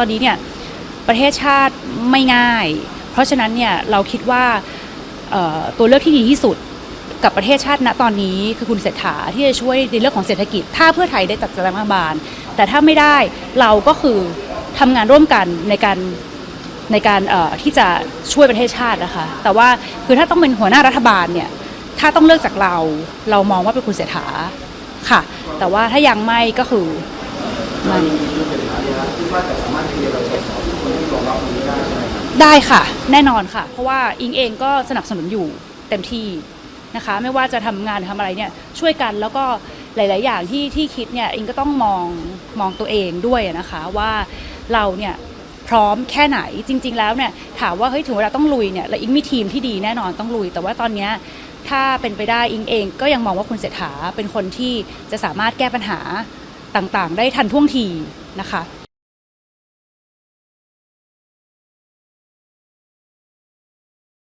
ตอนนี้เนี่ยประเทศชาติไม่ง่าย เพราะฉะนั้นเนี่ยเราคิดว่าตัวเลือกที่ดีที่สุดกับประเทศชาติณตอนนี้คือคุณเศรษฐาที่จะช่วยในเรื่องของเศรษฐกิจ ถ้าเพื่อไทยได้ตัดสินรัฐบาล แต่ถ้าไม่ได้เราก็คือทำงานร่วมกันในการในการที่จะช่วยประเทศชาตินะคะแต่ว่าคือถ้าต้องเป็นหัวหน้ารัฐบาลเนี่ยถ้าต้องเลือกจากเราเรามองว่าเป็นคุณเศรษฐาค่ะ แต่ว่าถ้ายังไม่ก็คือ ไม่ได้ค่ะ แน่นอนค่ะ เพราะว่าอิงเองก็สนับสนุนอยู่เต็มที่นะคะ ไม่ว่าจะทำงานทำอะไรเนี่ยช่วยกันแล้วก็หลาย ๆ อย่างที่ที่คิดเนี่ยอิงก็ต้องมองมองตัวเองด้วยนะคะ ว่าเราเนี่ยพร้อมแค่ไหนจริง ๆ แล้วเนี่ยถามว่าเฮ้ยถึงเวลาต้องลุยเนี่ยแล้วอิงมีทีมที่ดีแน่นอนต้องลุย แต่ว่าตอนเนี้ยถ้าเป็นไปได้อิงเองก็ยังมองว่าคุณเศรษฐาเป็นคนที่จะสามารถแก้ปัญหาต่าง ๆ ได้ทันท่วงทีนะคะ